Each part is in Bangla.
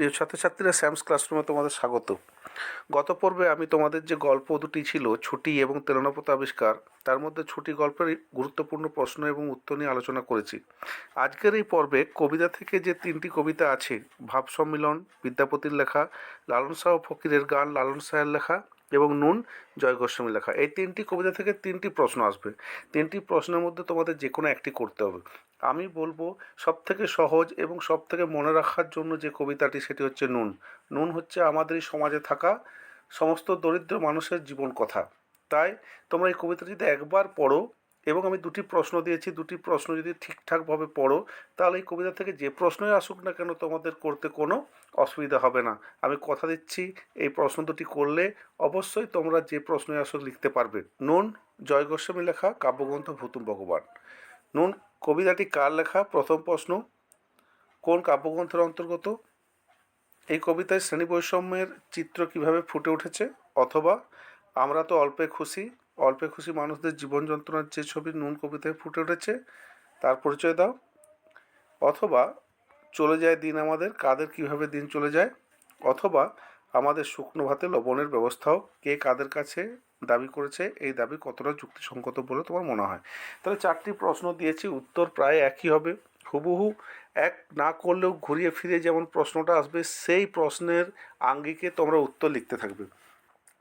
প্রিয় ছাত্রছাত্রীরা স্যামস ক্লাসরুমে তোমাদের স্বাগত। গত পর্বে আমি তোমাদের যে গল্প দুটি ছিল, ছুটি এবং তেলনপত আবিষ্কার, তার মধ্যে ছুটি গল্পের গুরুত্বপূর্ণ প্রশ্ন এবং উত্তর নিয়ে আলোচনা করেছি। আজকের এই পর্বে কবিতা থেকে যে তিনটি কবিতা আছে ভাব সম্মিলন বিদ্যাপতির লেখা, লালন শাহ ফকিরের গান, লালন শাহের লেখা এবং নুন, জয় গোস্বামী লেখা। এই তিনটি কবিতা থেকে তিনটি প্রশ্ন আসবে। তিনটি প্রশ্নের মধ্যে তোমাদের যে কোনো একটি করতে হবে। আমি বলব সব থেকে সহজ এবং সব থেকে মনে রাখার জন্য যে কবিতাটি, সেটি হচ্ছে নুন। নুন হচ্ছে আমাদের এই সমাজে থাকা সমস্ত দরিদ্র মানুষের জীবন কথা। তাই তোমরা এই কবিতাটি যদি একবার পড়ো এবং আমি দুটি প্রশ্ন দিয়েছি, দুটি প্রশ্ন যদি ঠিকঠাকভাবে পড়ো, তাহলে এই কবিতা থেকে যে প্রশ্নই আসুক না কেন তোমাদের করতে কোনো অসুবিধা হবে না। আমি কথা দিচ্ছি, এই প্রশ্ন দুটি করলে অবশ্যই তোমরা যে প্রশ্নই আসুক লিখতে পারবে। নুন জয় গোস্বামী লেখা, কাব্যগ্রন্থ ভূতুম ভগবান। নুন, কবিতাটি কার লেখা? প্রথম প্রশ্ন, কোন কাব্যগ্রন্থের অন্তর্গত? এই কবিতায় শ্রেণি বৈষম্যের চিত্র কীভাবে ফুটে উঠেছে? অথবা, আমরা তো অল্পে খুশি অল্পে খুশি মানুষদের জীবন যন্ত্রণার যে ছবি নুন কবিতায় ফুটে উঠেছে, তার পরিচয় দাও। অথবা চলে যায় দিন আমাদের, কাদের কীভাবে দিন চলে যায়? অথবা আমাদের শুকনো ভাতে লবণের ব্যবস্থাও কে কাদের কাছে দাবি করেছে, এই দাবি কতটা যুক্তিসঙ্গত বলে তোমার মনে হয়? তাহলে চারটি প্রশ্ন দিয়েছি, উত্তর প্রায় একই হবে। হুবহু এক না করলেও ঘুরিয়ে ফিরে যেমন প্রশ্নটা আসবে, সেই প্রশ্নের আঙ্গিকে তোমরা উত্তর লিখতে থাকবে।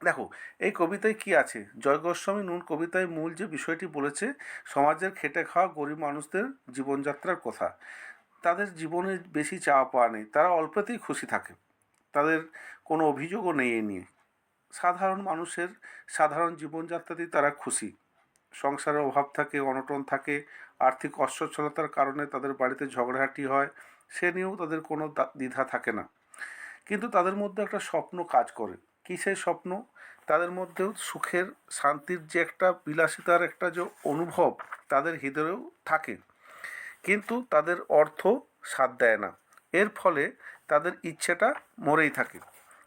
দেখো, এই কবিতায় কি আছে? জয় গোস্বামী নুন কবিতায় মূল যে বিষয়টি বলেছে, সমাজের খেটে খাওয়া গরিব মানুষদের জীবনযাত্রার কথা। তাদের জীবনে বেশি চাওয়া পাওয়া নেই, তারা অল্পতেই খুশি থাকে। তাদের কোনো অভিযোগও নেই এ নিয়ে। সাধারণ মানুষের সাধারণ জীবনযাত্রাতেই তারা খুশি। সংসারের অভাব থাকে, অনটন থাকে, আর্থিক অসচ্ছলতার কারণে তাদের বাড়িতে ঝগড়াঝাটি হয়, সে নিয়েও তাদের কোনো দ্বিধা থাকে না। কিন্তু তাদের মধ্যে একটা স্বপ্ন কাজ করে। কী সেই স্বপ্ন? তাদের মধ্যেও সুখের, শান্তির যে একটা বিলাসিতার একটা যে অনুভব তাদের হৃদয়েও থাকে। কিন্তু তাদের অর্থ সাথ দেয় না। এর ফলে তাদের ইচ্ছেটা মরেই থাকে।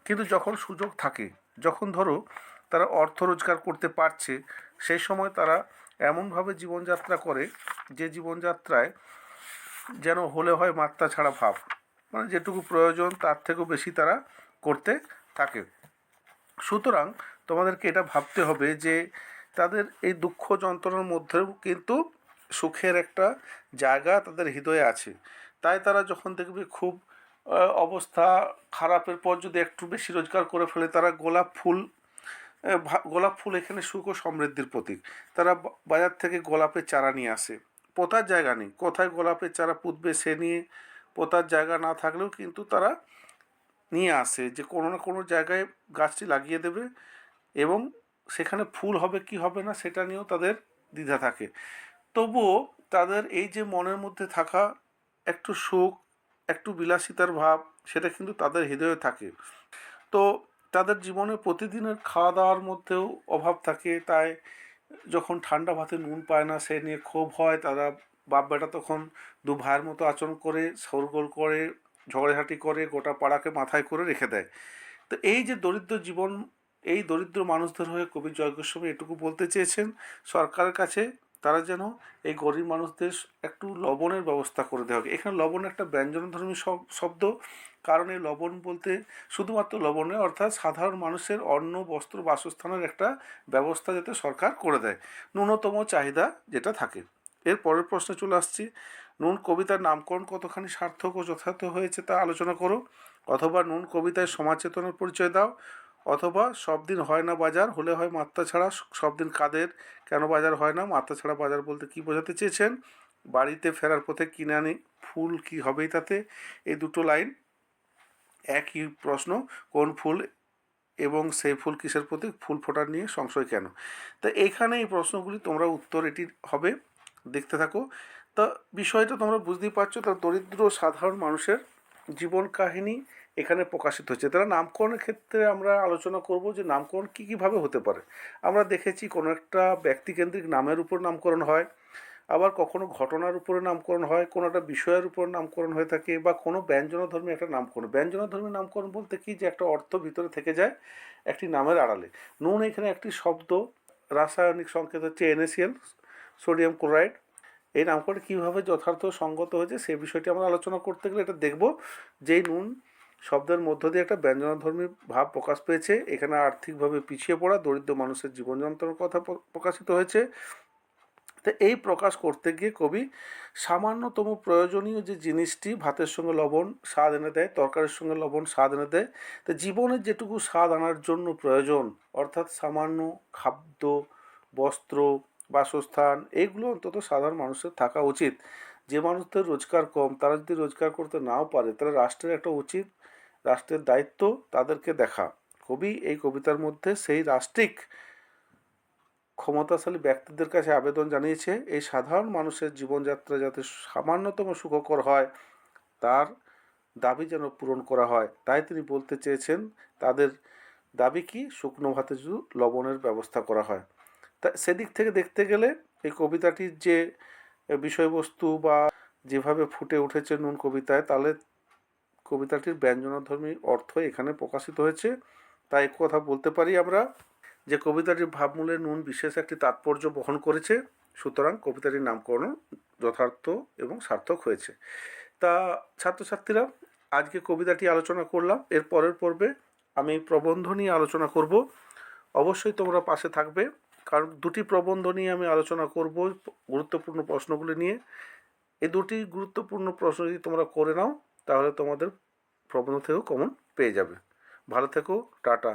কিন্তু যখন সুযোগ থাকে, যখন ধরো তারা অর্থ রোজগার করতে পারছে, সেই সময় তারা এমনভাবে জীবনযাত্রা করে যে জীবনযাত্রায় যেন হলে হয় মাত্রা ছাড়া ভাব। মানে যেটুকু প্রয়োজন তার থেকেও বেশি তারা করতে থাকে। সুতরাং তোমাদেরকে এটা ভাবতে হবে যে তাদের এই দুঃখ যন্ত্রণার মধ্যেও কিন্তু সুখের একটা জায়গা তাদের হৃদয়ে আছে। তাই তারা যখন দেখবে খুব অবস্থা খারাপের পর যদি একটু বেশি রোজগার করে ফেলে, তারা গোলাপ ফুল গোলাপ ফুল এখানে সুখ ও সমৃদ্ধির প্রতীক। তারা বাজার থেকে গোলাপের চারা নিয়ে আসে। পোতার জায়গা নেই। কোথায় গোলাপের চারা পুঁতবে সে নিয়ে পোতার জায়গা না থাকলেও কিন্তু তারা নিয়ে আসে যে কোনো না কোনো জায়গায় গাছটি লাগিয়ে দেবে এবং সেখানে ফুল হবে কি হবে না সেটা নিয়েও তাদের দ্বিধা থাকে। তবুও তাদের এই যে মনের মধ্যে থাকা একটু সুখ, একটু বিলাসিতার ভাব সেটা কিন্তু তাদের হৃদয়ে থাকে। তো তাদের জীবনে প্রতিদিনের খাওয়া দাওয়ার মধ্যেও অভাব থাকে, তাই যখন ঠান্ডা ভাতে নুন পায় না সে নিয়ে ক্ষোভ হয়, তারা বাপ বেটা তখন দু ভাইয়ের মতো আচরণ করে, শোরগোল করে ঝগড়াঝাটি করে গোটা পাড়াকে মাথায় করে রেখে দেয়। তো এই যে দরিদ্র জীবন, এই দরিদ্র মানুষদের হয়ে কবি জয় গোস্বামী এটুকু বলতে চেয়েছেন, সরকারের কাছে তারা যেন এই গরিব মানুষদের একটু লবণের ব্যবস্থা করে দেওয়া এখানে লবণ একটা ব্যঞ্জনধর্মী শব- শব্দ। কারণ এই লবণ বলতে শুধুমাত্র লবণে অর্থাৎ সাধারণ মানুষের অন্ন, বস্ত্র, বাসস্থানের একটা ব্যবস্থা যাতে সরকার করে দেয়। ন্যূনতম চাহিদা যেটা থাকে। এর পরের প্রশ্নে চলে আসছি। নুন কবিতার নামকরণ কতখানি সার্থক ও যথার্থ হয়েছে তা আলোচনা করো। অথবা নুন কবিতায় সমাজ চেতনার পরিচয় দাও। অথবা সব দিন হয় না বাজার, হলে হয় মাত্রা ছাড়া। সব দিন কাদের, কেন বাজার হয় না, মাত্রা ছাড়া বাজার বলতে কি বোঝাতে চেয়েছেন? বাড়িতে ফেরার পথে কিনে আনি ফুল কি হবেই তাতে? এই দুটো লাইন। একই প্রশ্ন, কোন ফুল এবং সেই ফুল কিসের প্রতীক? ফুল ফোটার নিয়ে সংশয় কেন? তা এইখানে এই প্রশ্নগুলি তোমরা উত্তর এটির হবে। দেখতে থাকো। তা বিষয়টা তোমরা বুঝতেই পারছ তা দরিদ্র সাধারণ মানুষের জীবন কাহিনী এখানে প্রকাশিত হচ্ছে তারা নামকরণের ক্ষেত্রে আমরা আলোচনা করব যে নামকরণ কী কীভাবে হতে পারে। আমরা দেখেছি কোনো একটা ব্যক্তিকেন্দ্রিক নামের উপর নামকরণ হয়, আবার কখনো ঘটনার উপরে নামকরণ হয়, কোনো একটা বিষয়ের উপর নামকরণ হয়ে থাকে, বা কোনো ব্যঞ্জনধর্মী একটা নামকরণ। ব্যঞ্জনধর্মী নামকরণ বলতে কি যে একটা অর্থ ভিতরে থেকে যায় একটি নামের আড়ালে। নুন এখানে একটি শব্দ, রাসায়নিক সংকেত হচ্ছে এনএসিএল সোডিয়াম ক্লোরাইড। এই নামকরণ কীভাবে যথার্থ সঙ্গত হয়েছে সে বিষয়টি আমরা আলোচনা করতে গেলে এটা দেখব। যেই নুন শব্দের মধ্য দিয়ে একটা ব্যঞ্জনাধর্মী ভাব প্রকাশ পেয়েছে, এখানে আর্থিকভাবে পিছিয়ে পড়া, দরিদ্র মানুষের জীবন যন্ত্রণার কথা প্রকাশিত হয়েছে। তো এই প্রকাশ করতে গিয়ে কবি সামান্যতম প্রয়োজনীয় যে জিনিসটি, ভাতের সঙ্গে লবণ স্বাদ এনে দেয়, তরকারির সঙ্গে লবণ স্বাদ এনে দেয়, তো জীবনের যেটুকু স্বাদ আনার জন্য প্রয়োজন, অর্থাৎ সামান্য খাদ্য, বস্ত্র বাসস্থান এইগুলো অন্তত সাধারণ মানুষের থাকা উচিত। যে মানুষদের রোজগার কম, তারা যদি রোজগার করতে নাও পারে, তাহলে রাষ্ট্রের একটা উচিত রাষ্ট্রের দায়িত্ব তাদেরকে দেখা। কবি এই কবিতার মধ্যে সেই রাষ্ট্রিক ক্ষমতাশালী ব্যক্তিদের কাছে আবেদন জানিয়েছে, এই সাধারণ মানুষের জীবনযাত্রা যাতে সামান্যতম সুখকর হয়, তার দাবি যেন পূরণ করা হয়। তাই তিনি বলতে চেয়েছেন, তাদের দাবি কি? শুকনো ভাতে শুধু লবণের ব্যবস্থা করা হয়। তা সেদিক থেকে দেখতে গেলে এই কবিতাটির যে বিষয়বস্তু বা যেভাবে ফুটে উঠেছে নুন কবিতায়, তাহলে কবিতাটির ব্যঞ্জনাধর্মী অর্থ এখানে প্রকাশিত হয়েছে। তাই কথা বলতে পারি আমরা যে কবিতাটির ভাবমূলে নুন বিশেষ একটি তাৎপর্য বহন করেছে, সুতরাং কবিতাটির নামকরণ যথার্থ এবং সার্থক হয়েছে। তা ছাত্রছাত্রীরা, আজকে কবিতাটি আলোচনা করলাম, এর পরের পর্বে আমি প্রবন্ধ নিয়ে আলোচনা করব। অবশ্যই তোমরা পাশে থাকবে। কারণ দুটি প্রবন্ধ নিয়ে আমি আলোচনা করব গুরুত্বপূর্ণ প্রশ্নগুলি নিয়ে। এই দুটি গুরুত্বপূর্ণ প্রশ্ন যদি তোমরা করে নাও, তাহলে তোমাদের প্রবন্ধ থেকেও কমন পেয়ে যাবে। ভালো থেকো, টাটা।